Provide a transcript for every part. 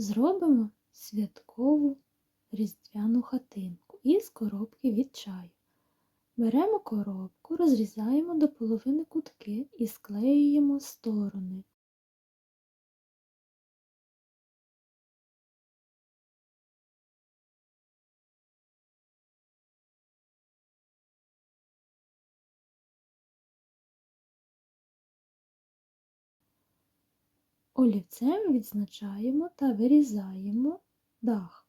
Зробимо святкову різдвяну хатинку із коробки від чаю. Беремо коробку, розрізаємо до половини кутки і склеюємо сторони. Олівцем відзначаємо та вирізаємо дах.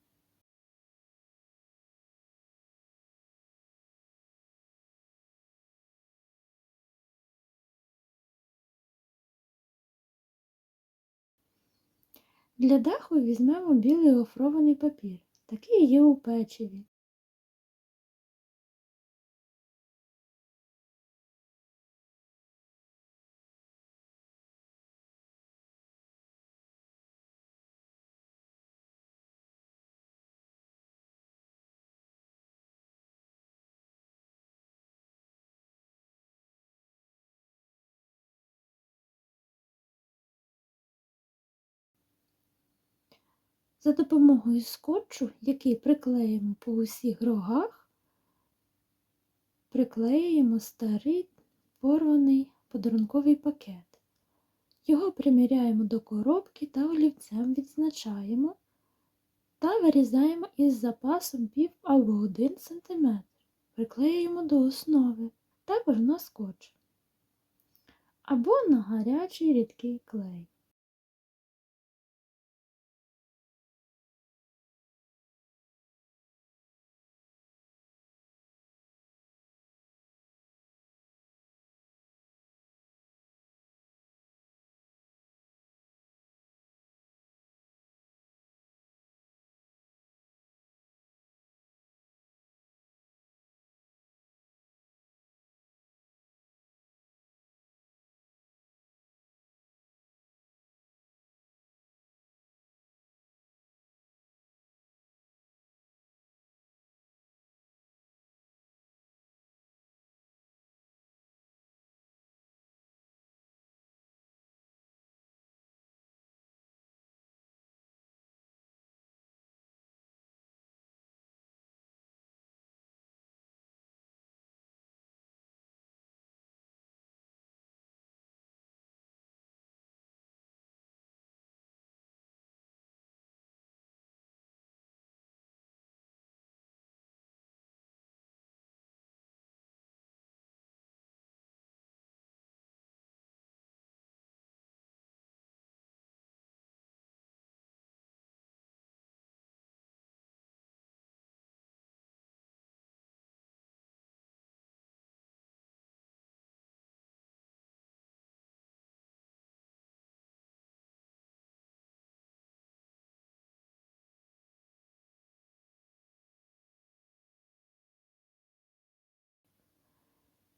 Для даху візьмемо білий гофрований папір. Такий є у печиві. За допомогою скотчу, який приклеїмо по усіх рогах, приклеюємо старий порваний подарунковий пакет. Його приміряємо до коробки та олівцем відзначаємо та вирізаємо із запасом пів або 1 см. Приклеюємо до основи, також на скотч або на гарячий рідкий клей.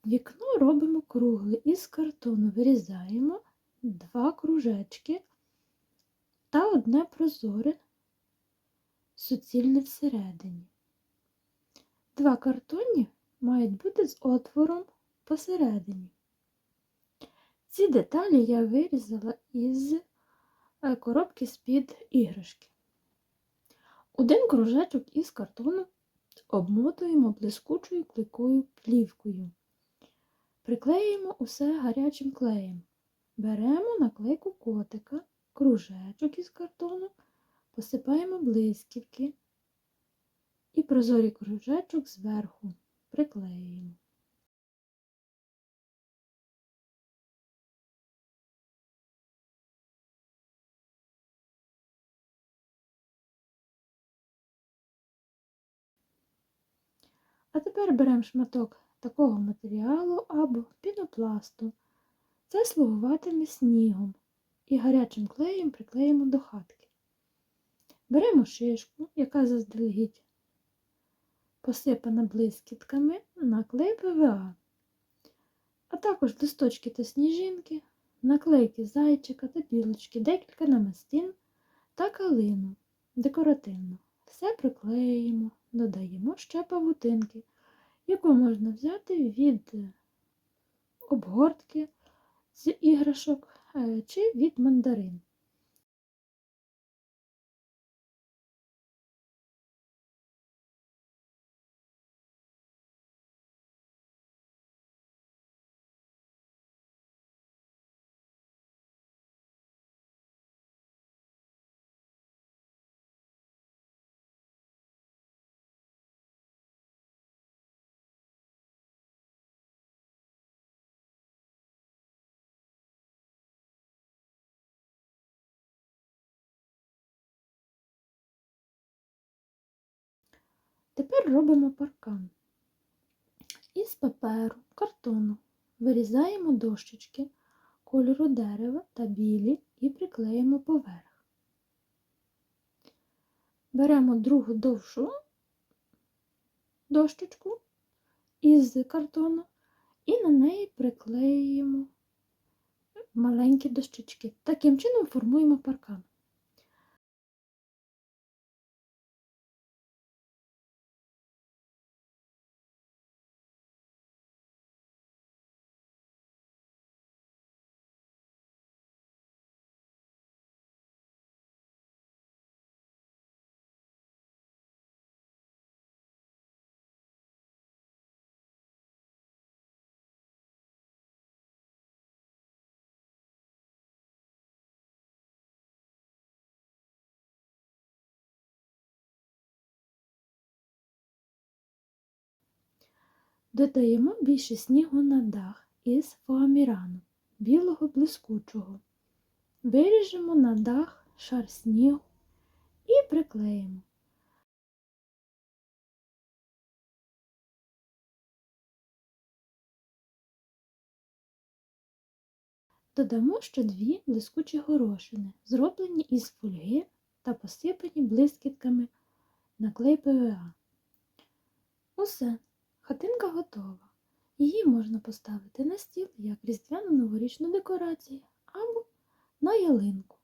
Вікно робимо кругле із картону вирізаємо два кружечки та одне прозоре суцільне всередині. Два картонні мають бути з отвором посередині. Ці деталі я вирізала із е, коробки з-під іграшки. Один кружечок із картону обмотуємо блискучою клейкою плівкою. Приклеюємо усе гарячим клеєм. Беремо наклейку котика, кружечок із картону, посипаємо блисківки і прозорий кружечок зверху приклеюємо. А тепер беремо шматок такого матеріалу або пінопласту. Це слугуватиме снігом і гарячим клеєм приклеїмо до хатки. Беремо шишку, яка заздалегідь посипана блискітками на клей ПВА, а також листочки та сніжинки, наклейки зайчика та білочки, декілька намистин та калину декоративно. Все приклеїмо, додаємо ще павутинки яку можна взяти від обгортки з іграшок е, чи від мандарин. Тепер робимо паркан. Із паперу, картону вирізаємо дощечки кольору дерева та білі і приклеїмо поверх. Беремо другу довшу дощечку із картону і на неї приклеюємо маленькі дощечки. Таким чином формуємо паркан. Додаємо більше снігу на дах із фоамірану, білого блискучого. Виріжемо на дах шар снігу і приклеїмо. Додамо ще дві блискучі горошини, зроблені із фольги та посипані блискітками на клей ПВА. Усе, хатинка готова. Її можна поставити на стіл як різдвяну новорічну декорацію або на ялинку.